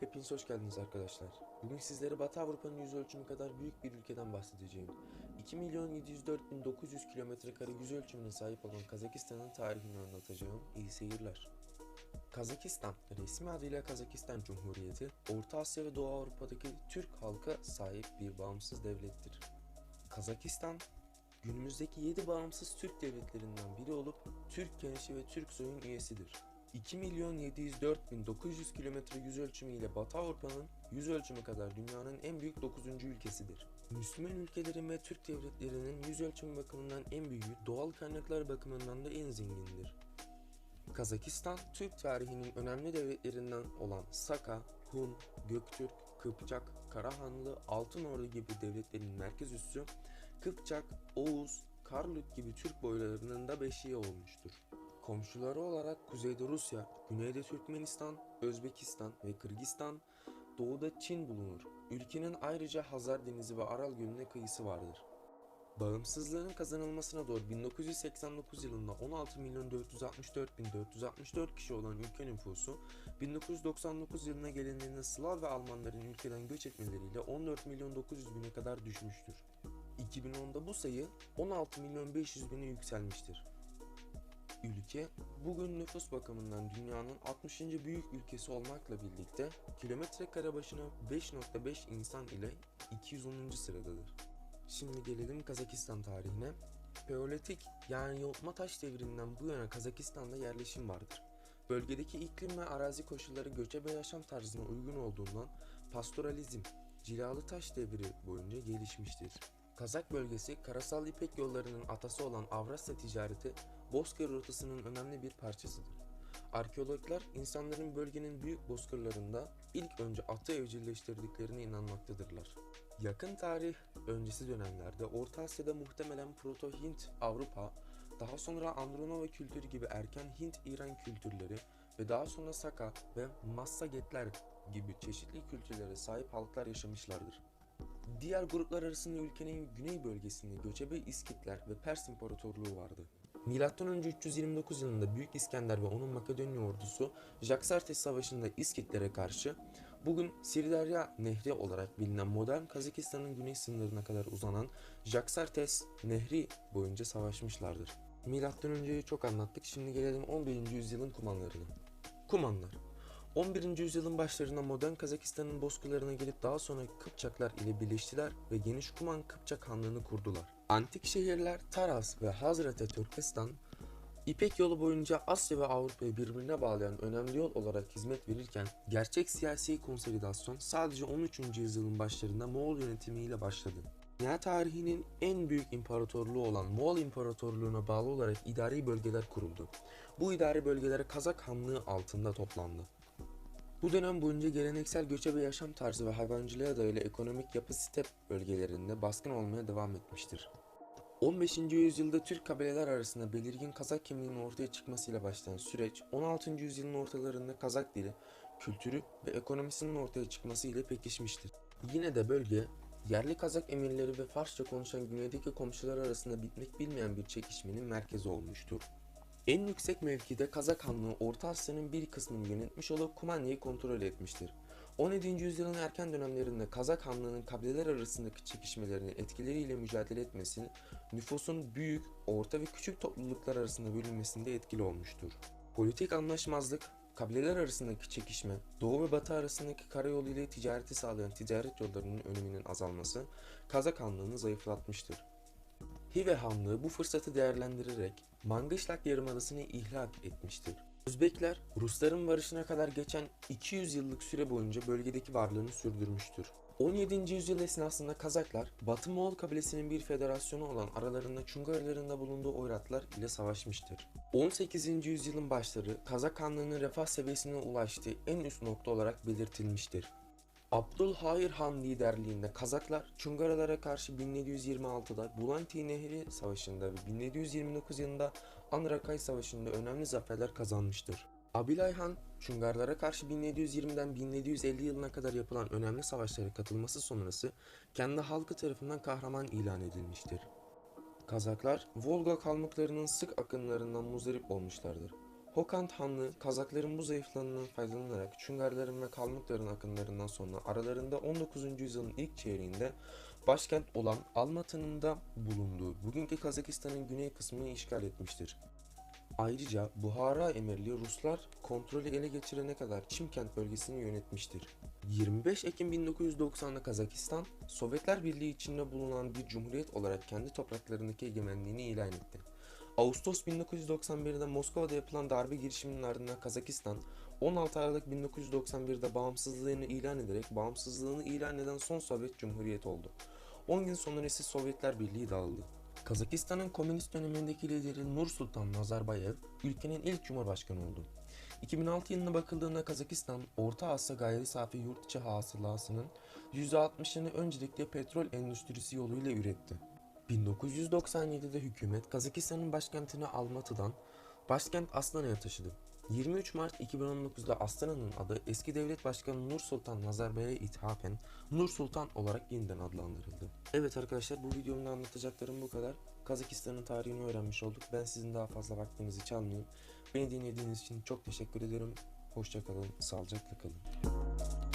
Hepiniz hoş geldiniz arkadaşlar. Bugün sizlere Batı Avrupa'nın yüz ölçümü kadar büyük bir ülkeden bahsedeceğim. 2 milyon 704 bin 900 kilometre kare yüz ölçümüne sahip olan Kazakistan'ın tarihini anlatacağım. İyi seyirler. Kazakistan, resmi adıyla Kazakistan Cumhuriyeti, Orta Asya ve Doğu Avrupa'daki Türk halka sahip bir bağımsız devlettir. Kazakistan, günümüzdeki 7 bağımsız Türk devletlerinden biri olup Türk Gençi ve Türk Soy'un üyesidir. 2 milyon 704 bin 900 kilometre yüz ile Batı Avrupa'nın yüz ölçümü kadar dünyanın en büyük 9. ülkesidir. Müslüman ülkelerin ve Türk devletlerinin yüz ölçümü bakımından en büyüğü, doğal kaynaklar bakımından da en zengindir. Kazakistan, Türk tarihinin önemli devletlerinden olan Saka, Hun, Göktürk, Kıpçak, Karahanlı, Altınordu gibi devletlerin merkez üssü, Kıpçak, Oğuz, Karlut gibi Türk boylarının da beşiği olmuştur. Komşuları olarak kuzeyde Rusya, güneyde Türkmenistan, Özbekistan ve Kırgızistan, doğuda Çin bulunur. Ülkenin ayrıca Hazar Denizi ve Aral Gölü'ne kıyısı vardır. Bağımsızlığın kazanılmasına doğru 1989 yılında 16 milyon 464 bin 464 kişi olan ülke nüfusu 1999 yılına gelindiğinde Slav ve Almanların ülkeden göç etmeleriyle 14 milyon 900 bine kadar düşmüştür. 2010'da bu sayı 16 milyon 500 bine yükselmiştir. Ülke bugün nüfus bakımından dünyanın 60. büyük ülkesi olmakla birlikte kilometre kare başına 5.5 insan ile 210. sıradadır. Şimdi gelelim Kazakistan tarihine. Paleolitik yani yontma taş devrinden bu yana Kazakistan'da yerleşim vardır. Bölgedeki iklim ve arazi koşulları göçebe yaşam tarzına uygun olduğundan pastoralizm, cilalı taş devri boyunca gelişmiştir. Kazak bölgesi karasal ipek yollarının atası olan Avrasya ticareti Bozkır rotasının önemli bir parçasıdır. Arkeologlar insanların bölgenin büyük bozkırlarında ilk önce atı evcilleştirdiklerine inanmaktadırlar. Yakın tarih öncesi dönemlerde Orta Asya'da muhtemelen Proto-Hint, Avrupa, daha sonra Andronova kültürü gibi erken Hint-İran kültürleri ve daha sonra Saka ve Massagetler gibi çeşitli kültürlere sahip halklar yaşamışlardır. Diğer gruplar arasında ülkenin güney bölgesinde göçebe İskitler ve Pers İmparatorluğu vardı. M.Ö. 329 yılında Büyük İskender ve onun Makedonya ordusu Jaxartes Savaşı'nda İskitlere karşı bugün Sirdarya Nehri olarak bilinen modern Kazakistan'ın güney sınırına kadar uzanan Jaxartes Nehri boyunca savaşmışlardır. Milattan önceyi çok anlattık. Şimdi gelelim 11. yüzyılın Kumanlarına. Kumanlar 11. yüzyılın başlarında modern Kazakistan'ın bozkırlarına gelip daha sonra Kıpçaklar ile birleştiler ve geniş Kuman Kıpçak Hanlığı'nı kurdular. Antik şehirler Taras ve Hazreti Türkistan, İpek yolu boyunca Asya ve Avrupa'yı birbirine bağlayan önemli yol olarak hizmet verirken gerçek siyasi konsolidasyon sadece 13. yüzyılın başlarında Moğol yönetimiyle başladı. Dünya tarihinin en büyük imparatorluğu olan Moğol İmparatorluğu'na bağlı olarak idari bölgeler kuruldu. Bu idari bölgeler Kazak Hanlığı altında toplandı. Bu dönem boyunca geleneksel göçebe yaşam tarzı ve hayvancılığa dayalı ekonomik yapı step bölgelerinde baskın olmaya devam etmiştir. 15. yüzyılda Türk kabileler arasında belirgin Kazak kimliğinin ortaya çıkmasıyla başlayan süreç, 16. yüzyılın ortalarında Kazak dili, kültürü ve ekonomisinin ortaya çıkması ile pekişmiştir. Yine de bölge, yerli Kazak emirleri ve Farsça konuşan güneydeki komşular arasında bitmek bilmeyen bir çekişmenin merkezi olmuştur. En yüksek mevkide Kazak Hanlığı Orta Asya'nın bir kısmını yönetmiş olup Kumanya'yı kontrol etmiştir. 17. yüzyılın erken dönemlerinde Kazak Hanlığı'nın kabileler arasındaki çekişmelerini etkileriyle mücadele etmesi, nüfusun büyük, orta ve küçük topluluklar arasında bölünmesinde etkili olmuştur. Politik anlaşmazlık, kabileler arasındaki çekişme, Doğu ve Batı arasındaki karayolu ile ticareti sağlayan ticaret yollarının öneminin azalması Kazak Hanlığı'nı zayıflatmıştır. Hive Hanlığı bu fırsatı değerlendirerek Mangışlak Yarımadası'nı ihlal etmiştir. Özbekler, Rusların varışına kadar geçen 200 yıllık süre boyunca bölgedeki varlığını sürdürmüştür. 17. yüzyıl esnasında Kazaklar, Batı Moğol kabilesinin bir federasyonu olan aralarında Çungarlarında bulunduğu Oyratlar ile savaşmıştır. 18. yüzyılın başları Kazak Hanlığı'nın refah seviyesine ulaştığı en üst nokta olarak belirtilmiştir. Abdülhayır Han liderliğinde Kazaklar Çungaralara karşı 1726'da Bulanti Nehri Savaşı'nda ve 1729 yılında Anrakay Savaşı'nda önemli zaferler kazanmıştır. Abilay Han, Çungarlara karşı 1720'den 1750 yılına kadar yapılan önemli savaşlara katılması sonrası kendi halkı tarafından kahraman ilan edilmiştir. Kazaklar, Volga kalmıklarının sık akınlarından muzdarip olmuşlardır. Hokant Hanlığı Kazakların bu zayıflığından faydalanarak Çüngarların ve Kalmıkların akınlarından sonra aralarında 19. yüzyılın ilk çeyreğinde başkent olan Almatı'nın da bulunduğu bugünkü Kazakistan'ın güney kısmını işgal etmiştir. Ayrıca Buhara Emirliği Ruslar kontrolü ele geçirene kadar Çimkent bölgesini yönetmiştir. 25 Ekim 1990'da Kazakistan, Sovyetler Birliği içinde bulunan bir cumhuriyet olarak kendi topraklarındaki egemenliğini ilan etti. Ağustos 1991'de Moskova'da yapılan darbe girişiminin ardından Kazakistan, 16 Aralık 1991'de bağımsızlığını ilan ederek bağımsızlığını ilan eden son Sovyet Cumhuriyeti oldu. 10 gün sonra ise Sovyetler Birliği dağıldı. Kazakistan'ın komünist dönemindeki lideri Nur Sultan Nazarbayev, ülkenin ilk cumhurbaşkanı oldu. 2006 yılına bakıldığında Kazakistan, Orta Asya gayri safi yurt içi hasılasının %60'ını öncelikle petrol endüstrisi yoluyla üretti. 1997'de hükümet Kazakistan'ın başkentini Almatı'dan başkent Astana'ya taşıdı. 23 Mart 2019'da Astana'nın adı eski devlet başkanı Nur Sultan Nazarbayev'e ithafen Nur Sultan olarak yeniden adlandırıldı. Evet arkadaşlar bu videomda anlatacaklarım bu kadar. Kazakistan'ın tarihini öğrenmiş olduk. Ben sizin daha fazla vaktinizi çalmayayım. Beni dinlediğiniz için çok teşekkür ederim. Hoşçakalın, sağlıcakla kalın.